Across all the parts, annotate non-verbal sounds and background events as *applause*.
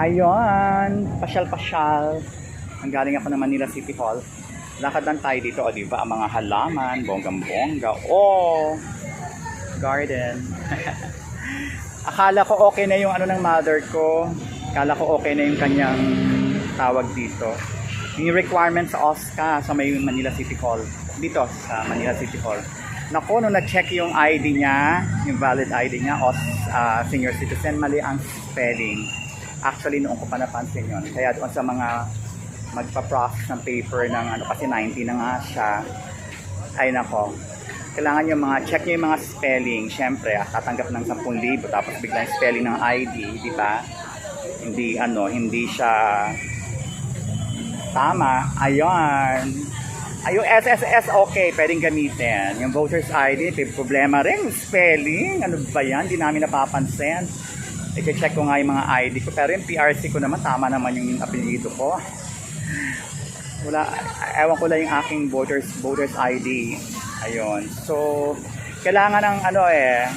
Ayun, pasyal-pasyal. Ang galing ako ng Manila City Hall. Lakad lang tayo dito, o di ba, ang mga halaman, bonggang-bongga. Oh, garden. *laughs* Akala ko okay na yung ano ng mother ko. Akala ko okay na yung kanyang tawag dito. Yung requirement sa OSCA sa may Manila City Hall. Dito sa Manila City Hall. Naku, nung na-check yung ID niya, yung valid ID niya, OS, ah, senior citizen, mali ang spelling. Actually, noon ko pa napansin yun. Kaya doon sa mga magpa-process ng paper ng ano, kasi 90 na nga siya, ay nako, kailangan yung mga, check nyo yung mga spelling. Siyempre, ah, tatanggap ng 10,000 tapos bigla yung spelling ng ID, di ba? Hindi, ano, hindi siya tama. Ayun. Ay, yung SSS, okay, pwedeng gamitin. Yung voter's ID, may problema rin. Spelling, ano ba yan? Hindi namin napapansin. I-check ko nga yung mga ID ko. Pero yung PRC ko naman, tama naman yung apelyido ko. Wala, ewan ko lang yung aking voters, voters ID. Ayun. So, kailangan ng ano eh,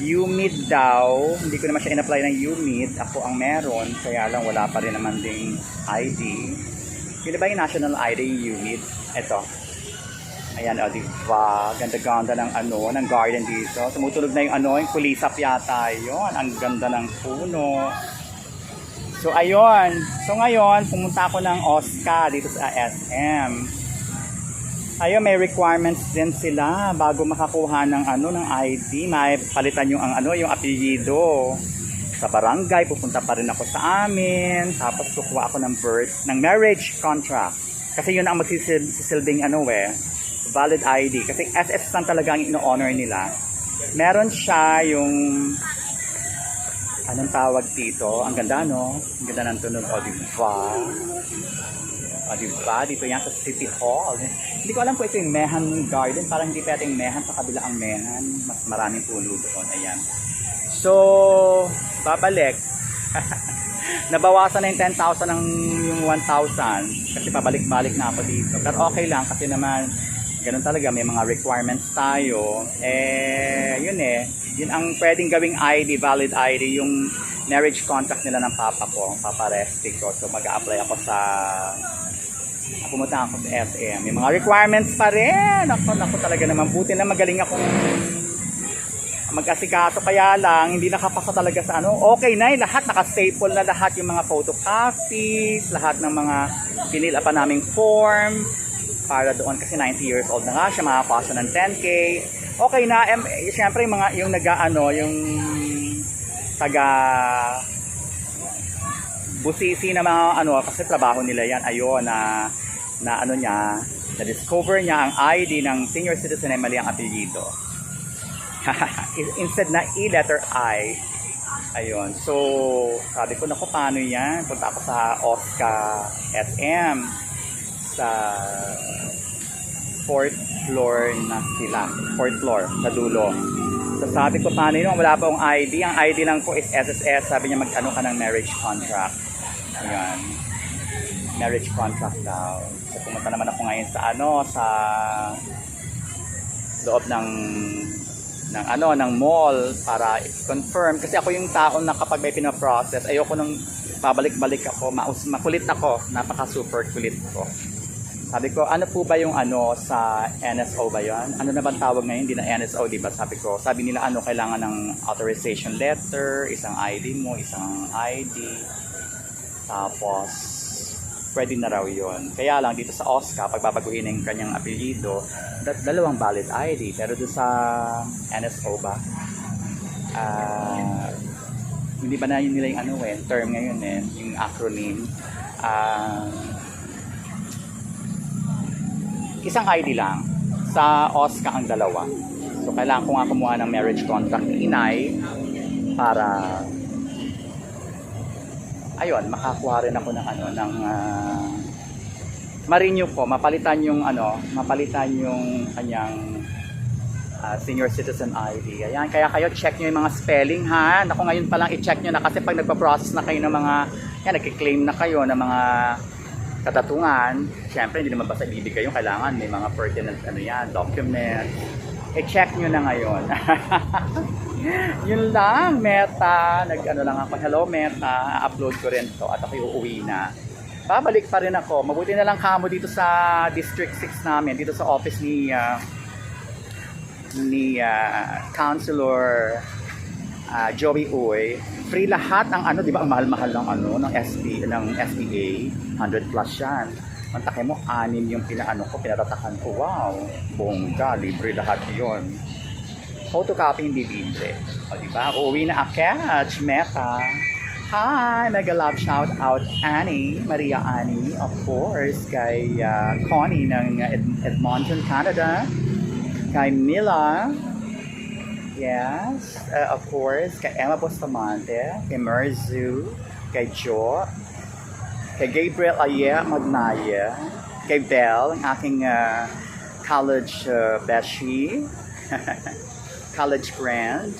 UMID daw. Hindi ko naman siya in-apply ng UMID. Ako ang meron. Kaya lang wala pa rin naman ding ID. Pili ba yung national ID yung UMID? Ito. Ayan, o, diba? Ganda-ganda ng ano, ng garden dito. Tumutunog na yung ano, yung kulisap yata yun. Ang ganda ng puno. So, ayun. So, ngayon, pumunta ako ng OSCA dito sa SM. Ayun, may requirements din sila bago makakuha ng ano ng ID. May palitan yung ang ano, yung apelyido. Sa barangay, pupunta pa rin ako sa amin. Tapos kukuha ako ng birth, ng marriage contract. Kasi yun ang magsisilbing ano eh, valid ID. Kasi SS lang talaga ang ino-honor nila. Meron siya yung anong tawag dito? Ang ganda no? Ang ganda ng tunog. O, diba? O, diba? Dito yan sa City Hall. Hindi ko alam kung ito yung Mehan Garden. Parang hindi pwedeng Mehan. Sa kabila ang Mehan. Mas maraming puno doon. Ayan. So, babalik. *laughs* Nabawasan na yung 10,000 ng yung 1,000 kasi pabalik-balik na ako dito. Pero okay lang kasi naman ganun talaga may mga requirements tayo. Eh, yun eh. Yun ang pwedeng gawing ID, valid ID, yung marriage contract nila ng papa ko, papa Resti ko. So mag-a-apply ako sa pumunta ako sa SM. May mga requirements pa rin. Ako, ako talaga naman. Buti na magaling akong mag-asikaso kaya lang hindi nakapasa talaga sa ano okay na eh, lahat naka-staple na lahat yung mga photocopies lahat ng mga pinila pa naming form para doon kasi 90 years old na nga siya makapasa ng 10k okay na em, syempre yung mga yung nag-ano yung taga busisi na mga ano kasi trabaho nila yan ayun na na ano niya na discover niya ang ID ng senior citizen ay mali ang apelyido *laughs* instead na E letter I. Ayun. So, sabi ko, naku, paano yan? Punta ako sa Oscar SM sa fourth floor na sila. Fourth floor, sa dulo. So, sabi ko, yun? Wala pa akong ID. Ang ID lang ko is SSS. Sabi niya, mag-ano ka ng marriage contract. Ayan. Marriage contract daw. So, pumunta naman ako ngayon sa ano, sa loob ng ng ano ng mall para confirm kasi ako yung tao na kapag may pinaprocess ayoko nung pabalik-balik ako maus makulit ako napaka super kulit ko sabi ko ano po ba yung ano sa NSO ba yan ano na bang tawag ngayon hindi na NSO di ba sabi ko sabi nila ano kailangan ng authorization letter isang ID mo isang ID tapos pwede na raw yun. Kaya lang dito sa OSCA, pag babaguhin ng kanyang apelyido, da- dalawang valid ID. Pero doon sa NSO ba, ah, hindi ba na yun nila yung ano eh, term ngayon eh, yung acronym. Ah, isang ID lang. Sa OSCA ang dalawa. So, kailangan ko nga kumuha ng marriage contract ni Inay para ayun, makakuha rin ako ng ano, ng uh, ma-renew ko, mapalitan yung ano, mapalitan yung kanyang ah, senior citizen ID. Ayan, kaya kayo check nyo yung mga spelling ha. Naku, ngayon pa lang i-check nyo na kasi pag nagpa-process na kayo ng mga, yan, nagki-claim na kayo ng mga katatungan, syempre hindi naman basta ibibigay yung kailangan, may mga pertinent ano yan, document. I-check nyo na ngayon. *laughs* Yun lang, Meta. Nag-ano lang ako, hello Meta. Upload ko rin to at ako uuwi na. Babalik pa rin ako. Mabuti na lang kamo dito sa District 6 namin, dito sa office ni ah, ni ah, Councilor ah, Joey Uy. Free lahat ang ano, di ba? Ang mahal-mahal ng ano, ng SB, ng SBA. 100 plus yan. Mantake mo, anim yung pinaano ko, pinatatakan ko. Wow, bongga, libre lahat yon. Photocopy hindi libre. O di ba? Uuwi na aketch, meta. Hi! Mega love shout out Annie, Maria Annie, of course, kay ah, Connie ng Ed- Edmonton, Canada, kay Mila, yes, uh, of course, kay Emma Bustamante, kay Merzu, kay Jo, kay Gabriel Aya Magnaya, kay Belle, ang aking ah, college uh, beshi, *laughs* college friend,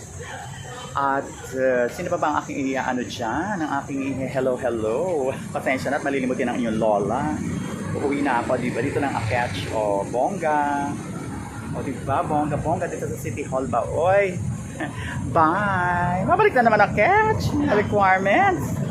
at uh, sino pa ba ang aking ano dyan? Ang aking hello hello. Pasensya na at malilimutin ang inyong lola. Uuwi na ako, di ba? Dito lang aketch. O, bongga. O, di ba? Bongga, bongga dito sa City Hall ba? Oy! *laughs* Bye! Mabalik na naman aketch. Requirements.